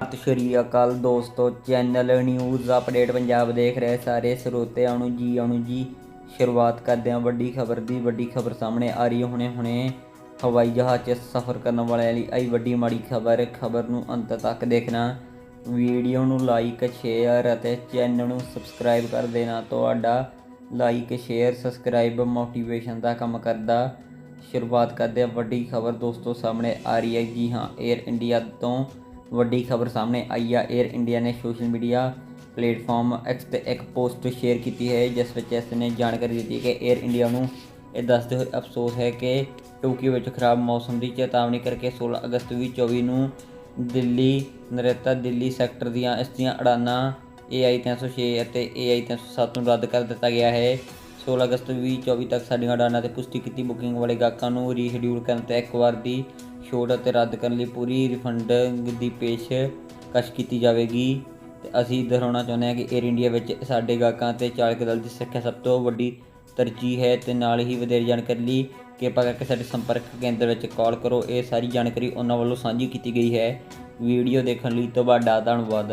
ਸਤਿ ਸ਼੍ਰੀ ਅਕਾਲ ਦੋਸਤੋ, channel news update Punjab ਦੇਖ ਰਹੇ ਸਾਰੇ ਸਰੋਤਿਆਂ ਨੂੰ ਜੀ ਆਣੂ ਜੀ ਸ਼ੁਰੂਆਤ ਕਰਦੇ ਹਾਂ ਵੱਡੀ ਖਬਰ ਦੀ, ਵੱਡੀ ਖਬਰ ਸਾਹਮਣੇ ਆ ਰਹੀ ਹੈ। ਹੁਣੇ ਹੁਣੇ ਹਵਾਈ ਜਹਾਜ਼ 'ਚ ਸਫ਼ਰ ਕਰਨ ਵਾਲਿਆਂ ਲਈ ਆਈ ਵੱਡੀ ਮਾੜੀ ਖਬਰ ਖਬਰ ਨੂੰ ਅੰਤ ਤੱਕ ਦੇਖਣਾ। ਵੀਡੀਓ ਨੂੰ ਲਾਈਕ, ਸ਼ੇਅਰ ਅਤੇ ਚੈਨਲ ਨੂੰ ਸਬਸਕ੍ਰਾਈਬ ਕਰ ਦੇਣਾ। ਤੁਹਾਡਾ ਲਾਈਕ, ਸ਼ੇਅਰ, ਸਬਸਕ੍ਰਾਈਬ ਮੋਟੀਵੇਸ਼ਨ ਦਾ ਕੰਮ ਕਰਦਾ। ਸ਼ੁਰੂਆਤ ਕਰਦੇ ਹਾਂ ਵੱਡੀ ਖਬਰ ਦੋਸਤੋ ਸਾਹਮਣੇ ਆ ਰਹੀ ਹੈ। ਜੀ ਹਾਂ 에ਅਰ ਇੰਡੀਆ ਤੋਂ ਵੱਡੀ ਖਬਰ ਸਾਹਮਣੇ ਆਈ ਆ। 에ਅਰ ਇੰਡੀਆ ਨੇ ਸੋਸ਼ਲ ਮੀਡੀਆ ਪਲੇਟਫਾਰਮ ਐਕਸ ਤੇ ਇੱਕ ਪੋਸਟ ਸ਼ੇਅਰ ਕੀਤੀ ਹੈ, ਜਿਸ ਵਿੱਚ ਇਸ ਨੇ ਜਾਣਕਾਰੀ ਦਿੱਤੀ ਕਿ 에ਅਰ ਇੰਡੀਆ ਨੂੰ ਇਹ ਦੱਸਦੇ ਹੋਏ ਅਫਸੋਸ ਹੈ ਕਿ ਟੋਕੀਓ ਵਿੱਚ ਖਰਾਬ ਮੌਸਮ ਦੀ ਚੇਤਾਵਨੀ ਕਰਕੇ 16 ਅਗਸਤ 2024 ਨੂੰ ਦਿੱਲੀ, ਨਰੇਤਾ ਦਿੱਲੀ ਸੈਕਟਰ ਦੀਆਂ ਇਸ ਦੀਆਂ ਉਡਾਨਾਂ AI 306 ਅਤੇ AI 307 ਨੂੰ ਰੱਦ ਕਰ ਦਿੱਤਾ ਗਿਆ ਹੈ। 16 ਅਗਸਤ 2024 ਤੱਕ ਸਾਡੀਆਂ ਉਡਾਨਾਂ ਤੇ ਪੁਸ਼ਟੀ ਕੀਤੀ। ਬੁਕਿੰਗ ਵਾਲੇ ਗਾਹਕਾਂ ਨੂੰ ਰੀਸ਼ਡਿਊਲ ਕਰਨ ਤੇ ਇੱਕ ਵਾਰ ਦੀ ਛੋਟ ਅਤੇ ਰੱਦ ਕਰਨ ਲਈ ਪੂਰੀ ਰਿਫੰਡਿੰਗ ਦੀ ਪੇਸ਼ਕਸ਼ ਕੀਤੀ ਜਾਵੇਗੀ। ਤੇ ਅਸੀਂ ਦੁਹਰਾਉਣਾ ਚਾਹੁੰਦੇ ਹਾਂ ਕਿ 에ਅਰ ਇੰਡੀਆ ਵਿੱਚ ਸਾਡੇ ਗਾਹਕਾਂ ਤੇ ਚਾਲਕ ਦਲ ਦੀ ਸਿੱਖਿਆ ਸਭ ਤੋਂ ਵੱਡੀ ਤਰਜੀਹ ਹੈ ਤੇ ਨਾਲ ਹੀ ਵਧੇਰੇ ਜਾਣਕਾਰੀ ਲਈ ਕਿਰਪਾ ਕਰਕੇ ਸਾਡੇ ਸੰਪਰਕ ਕੇਂਦਰ ਵਿੱਚ ਕਾਲ ਕਰੋ। ਇਹ ਸਾਰੀ ਜਾਣਕਾਰੀ ਉਹਨਾਂ ਵੱਲੋਂ ਸਾਂਝੀ ਕੀਤੀ ਗਈ ਹੈ। ਵੀਡੀਓ ਦੇਖਣ ਲਈ ਤੁਹਾਡਾ ਧੰਨਵਾਦ।